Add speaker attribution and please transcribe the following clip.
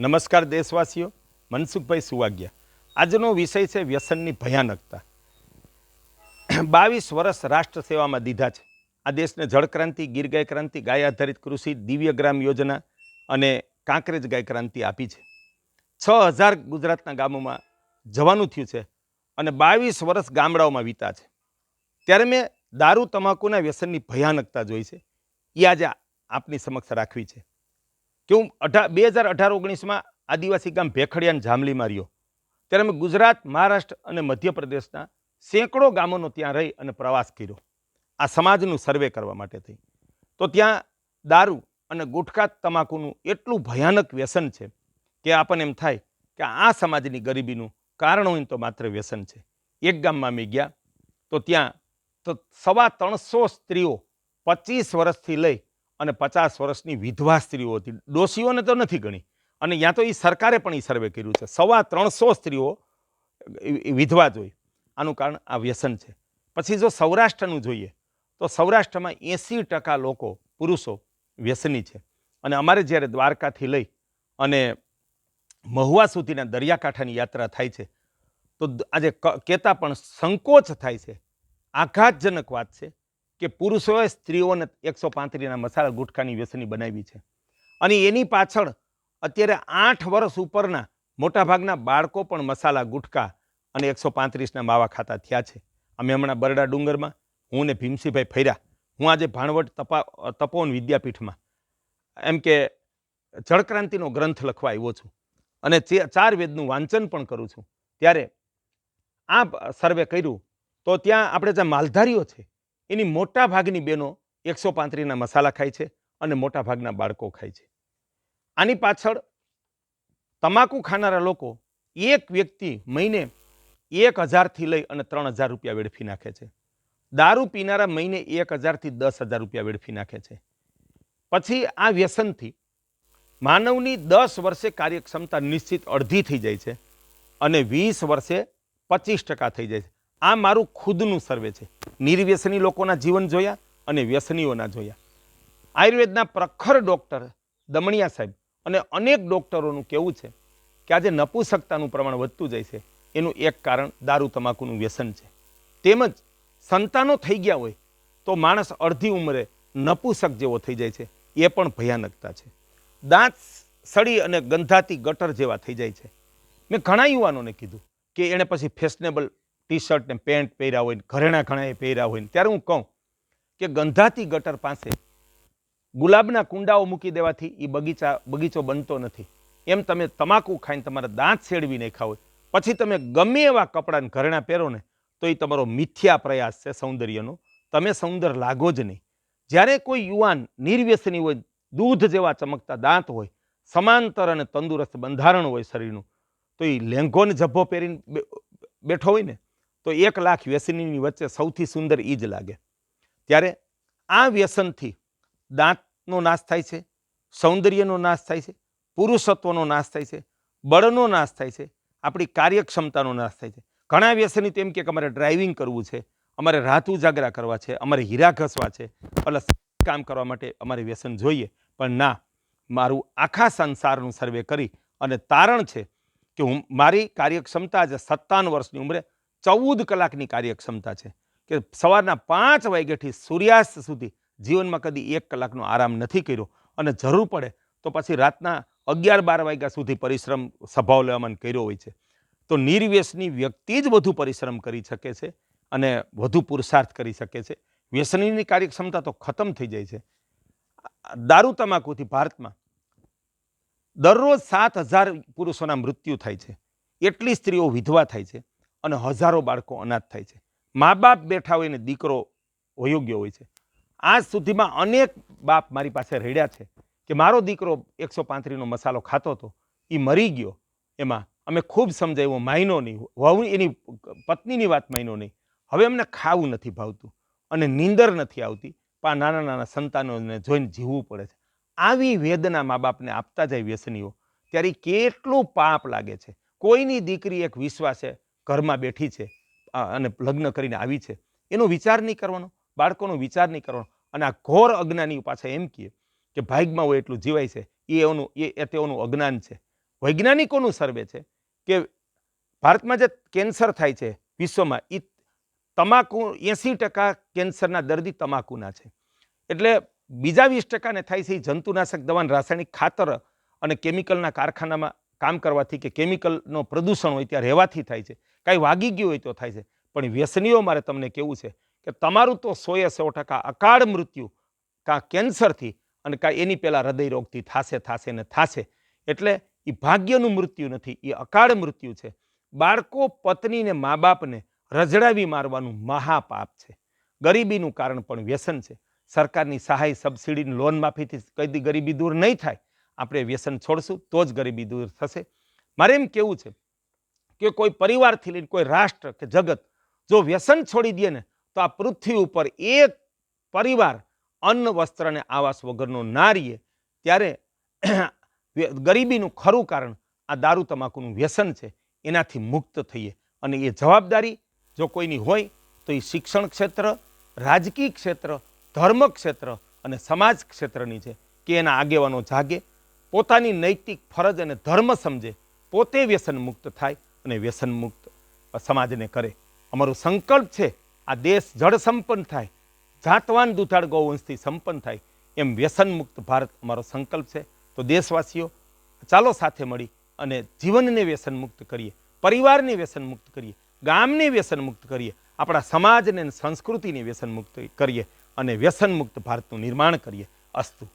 Speaker 1: નમસ્કાર દેશવાસીઓ, મનસુખભાઈ સુવાગ્યા. આજનો વિષય છે વ્યસનની ભયાનકતા. બાવીસ વર્ષ રાષ્ટ્ર સેવામાં દીધા છે. આ દેશને જળક્રાંતિ ગીર ગાય ક્રાંતિ, ગાય આધારિત કૃષિ, દિવ્ય ગ્રામ યોજના અને કાંકરેજ ગાય ક્રાંતિ આપી છે. છ હજાર ગુજરાતના ગામોમાં જવાનું થયું છે અને બાવીસ વર્ષ ગામડાઓમાં વીતા છે. ત્યારે મેં દારૂ, તમાકુના વ્યસનની ભયાનકતા જોઈ છે. એ આજે આપની સમક્ષ રાખવી છે. કે હું અઢાર બે હજાર અઢાર ઓગણીસમાં આદિવાસી ગામ ભેખડિયાને જામલીમાં રહ્યો. ત્યારે અમે ગુજરાત, મહારાષ્ટ્ર અને મધ્યપ્રદેશના સેંકડો ગામોનો ત્યાં રહી અને પ્રવાસ કર્યો. આ સમાજનું સર્વે કરવા માટે થઈ. તો ત્યાં દારૂ અને ગુટખા તમાકુનું એટલું ભયાનક વ્યસન છે કે આપણને એમ થાય કે આ સમાજની ગરીબીનું કારણ હોય તો માત્ર વ્યસન છે. એક ગામમાં મેં ગયા તો ત્યાં તો સવા ત્રણસો સ્ત્રીઓ પચીસ વર્ષથી લઈ અને પચાસ વર્ષની વિધવા સ્ત્રીઓ હતી. ડોશીઓને તો નથી ગણી. અને યા તો એ સરકારે પણ એ સર્વે કર્યું છે. સવા ત્રણસો સ્ત્રીઓ વિધવા જોઈ. આનું કારણ આ વ્યસન છે. પછી જો સૌરાષ્ટ્રનું જોઈએ, તો સૌરાષ્ટ્રમાં એંસી ટકા લોકો પુરુષો વ્યસની છે. અને અમારે જ્યારે દ્વારકાથી લઈ અને મહુવા સુધીના દરિયાકાંઠાની યાત્રા થાય છે, તો આજે કહેતા પણ સંકોચ થાય છે. આઘાતજનક વાત છે. કે પુરુષોએ સ્ત્રીઓને એકસો પાંત્રીસના મસાલા ગુટખાની વ્યસની બનાવી છે. અને એની પાછળ અત્યારે આઠ વર્ષ ઉપરના મોટાભાગના બાળકો પણ મસાલા, ગુટખા અને એકસો પાંત્રીસના માવા ખાતા થયા છે. અમે હમણાં બરડા ડુંગરમાં, હું ને ભીમસિંહભાઈ ફર્યા. હું આજે ભાણવટ તપા, તપોવન વિદ્યાપીઠમાં. એમ કે જળક્રાંતિનો ગ્રંથ લખવા આવ્યો છું. અને ચાર વેદનું વાંચન પણ કરું છું. ત્યારે આ સર્વે કર્યું. તો ત્યાં આપણે જે માલધારીઓ છે એની મોટા ભાગની બહેનો એકસો પાંત્રીસના મસાલા ખાય છે અને મોટા ભાગના બાળકો ખાય છે. આની પાછળ તમાકુ ખાનારા લોકો એક વ્યક્તિ મહિને એક હજારથી લઈ અને ત્રણ હજાર રૂપિયા વેડફી નાખે છે. દારૂ પીનારા મહિને એક હજારથી દસ હજાર રૂપિયા વેડફી નાખે છે. પછી આ વ્યસનથી માનવની દસ વર્ષે કાર્યક્ષમતા નિશ્ચિત અડધી થઈ જાય છે અને વીસ વર્ષે પચીસ ટકા થઈ જાય છે. આ મારું ખુદનું સર્વે છે. નિર્વ્યસની લોકોના જીવન જોયા અને વ્યસનીઓના જોયા. આયુર્વેદના પ્રખર ડૉક્ટર દમણિયા સાહેબ અને અનેક ડૉક્ટરોનું કહેવું છે કે આજે નપુસકતાનું પ્રમાણ વધતું જાય છે. એનું એક કારણ દારૂ તમાકુનું વ્યસન છે. તેમજ સંતાનો થઈ ગયા હોય તો માણસ અડધી ઉંમરે નપુસક જેવો થઈ જાય છે. એ પણ ભયાનકતા છે. દાંત સડી અને ગંધાતી ગટર જેવા થઈ જાય છે. મેં ઘણા યુવાનોને કીધું કે એણે પછી ફેશનેબલ ટી શર્ટ ને પેન્ટ પહેર્યા હોય ઘરેણા એ પહેર્યા હોય ત્યારે હું કહું કે ગંધાતી ગટર પાસે ગુલાબના કુંડાઓ મૂકી દેવાથી એ બગીચા, બગીચો બનતો નથી. એમ તમે તમાકુ ખાઈને તમારા દાંત સેડવી નાખ્યા હોય, પછી તમે ગમે એવા કપડાને ઘરેણા પહેરો ને, તો એ તમારો મિથ્યા પ્રયાસ છે સૌંદર્યનો. તમે સૌંદર લાગો જ નહીં. જ્યારે કોઈ યુવાન નિર્વ્યસની હોય, દૂધ જેવા ચમકતા દાંત હોય, સમાંતર અને તંદુરસ્ત બંધારણ હોય શરીરનું, તો એ લેંઘો ને જબ્બો પહેરીને બેઠો હોય ને તો એક લાખ વ્યસનીની વચ્ચે સૌથી સુંદર એ જ લાગે. ત્યારે આ વ્યસનથી દાંતનો નાશ થાય છે, સૌંદર્યનો નાશ થાય છે, પુરુષત્વનો નાશ થાય છે, બળનો નાશ થાય છે, આપણી કાર્યક્ષમતાનો નાશ થાય છે. ઘણા વ્યસની તેમ કે અમારે ડ્રાઇવિંગ કરવું છે, અમારે રાત ઉજાગરા કરવા છે, અમારે હીરા ઘસવા છે પ્લસ કામ કરવા માટે અમારે વ્યસન જોઈએ. પણ ના, મારું આખા સંસારનું સર્વે કરી અને તારણ છે કે હું મારી કાર્યક્ષમતા આજે સત્તાવન વર્ષની ઉંમરે ચૌદ કલાકની કાર્યક્ષમતા છે કે સવારના પાંચ વાગ્યાથી સૂર્યાસ્ત સુધી જીવનમાં કદી એક કલાકનો આરામ નથી કર્યો. અને જરૂર પડે તો પછી રાતના અગિયાર બાર વાગ્યા સુધી પરિશ્રમ સ્વભાવ લેવામાં કર્યો હોય છે. તો નિર્વ્યસની વ્યક્તિ જ વધુ પરિશ્રમ કરી શકે છે અને વધુ પુરુષાર્થ કરી શકે છે. વ્યસનીની કાર્યક્ષમતા તો ખતમ થઈ જાય છે. દારૂ તમાકુથી ભારતમાં દરરોજ સાત હજાર પુરુષોના મૃત્યુ થાય છે. એટલી સ્ત્રીઓ વિધવા થાય છે. અને હજારો બાળકો અનાથ થાય છે. મા બાપ બેઠા હોય ને દીકરો અયોગ્ય હોય છે. આજ સુધીમાં અનેક બાપ મારી પાસે રડ્યા છે કે મારો દીકરો એકસો પાંત્રીસનો મસાલો ખાતો હતો. એ મરી ગયો. એમાં અમે ખૂબ સમજાવ્યો માયનો નહીં વહુ એની પત્નીની વાત માયનો નહીં. હવે અમને ખાવું નથી ભાવતું અને નીંદર નથી આવતી. પણ નાના નાના સંતાનોને જોઈને જીવવું પડે છે. આવી વેદના મા બાપને આપતા જાય વ્યસનીઓ, ત્યારે કેટલું પાપ લાગે છે. કોઈની દીકરી એક વિશ્વાસે ઘરમાં બેઠી છે અને લગ્ન કરીને આવી છે. એનો વિચાર નહીં કરવાનો, બાળકોનો વિચાર નહીં કરવાનો. અને આ ઘોર અજ્ઞાની પાછા એમ કહીએ કે ભાગમાં હોય એટલું જીવાય છે, એ એનું, એ તેઓનું અજ્ઞાન છે. વૈજ્ઞાનિકોનું સર્વે છે કે ભારતમાં જે કેન્સર થાય છે વિશ્વમાં એ તમાકુ એંસી ટકા કેન્સરના દર્દી તમાકુના છે. એટલે બીજા વીસ ટકાને થાય છે એ જંતુનાશક દવા રાસાયણિક ખાતર અને કેમિકલના કારખાનામાં કામ કરવાથી કે કેમિકલનો પ્રદૂષણ હોય ત્યાં રહેવાથી થાય છે. કાંઈ વાગી ગયું હોય તો થાય છે. પણ વ્યસનીઓ મારે તમને કેવું છે કે તમારું તો સોએ સો ટકા અકાળ મૃત્યુ, કાં કેન્સરથી અને કાં એની પહેલાં હૃદયરોગથી થાશે થાશે ને થાશે. એટલે એ ભાગ્યનું મૃત્યુ નથી એ અકાળ મૃત્યુ છે. બાળકો પત્નીને મા બાપને રજડાવી મારવાનું મહાપાપ છે. ગરીબીનું કારણ પણ વ્યસન છે. સરકારની સહાય સબસિડીની લોન માફીથી કદી ગરીબી દૂર નહીં થાય. આપણે વ્યસન છોડશું તો જ ગરીબી દૂર થશે. મારે એમ કેવું છે કે કોઈ પરિવારથી લઈને કોઈ રાષ્ટ્ર કે જગત જો વ્યસન છોડી દે ને, તો આ પૃથ્વી ઉપર એક પરિવાર અન્ન, વસ્ત્ર અને આવાસ વગરનો ના રહીએ ત્યારે ગરીબીનું ખરું કારણ આ દારૂ તમાકુનું વ્યસન છે, એનાથી મુક્ત થઈએ. અને એ જવાબદારી જો કોઈની હોય, તો એ શિક્ષણ ક્ષેત્ર, રાજકીય ક્ષેત્ર, ધર્મ ક્ષેત્ર અને સમાજ ક્ષેત્રની છે, કે એના આગેવાનો જાગે, પોતાની નૈતિક ફરજ અને ધર્મ સમજે પોતે વ્યસન મુક્ત થાય અને વ્યસન મુક્ત સમાજને કરે. અમારો સંકલ્પ છે, આ દેશ જળ સંપન્ન થાય, જાતવાન દુધાળ ગૌવંશથી સંપન્ન થાય, એમ વ્યસન મુક્ત ભારત અમારો સંકલ્પ છે. તો દેશવાસીઓ, ચાલો સાથે મળી અને જીવનને વ્યસન મુક્ત કરીએ, પરિવારને વ્યસન મુક્ત કરીએ, ગામને વ્યસન મુક્ત કરીએ, આપણા સમાજને સંસ્કૃતિને વ્યસન મુક્ત કરીએ અને વ્યસન મુક્ત ભારતનું નિર્માણ કરીએ. અસ્તુ.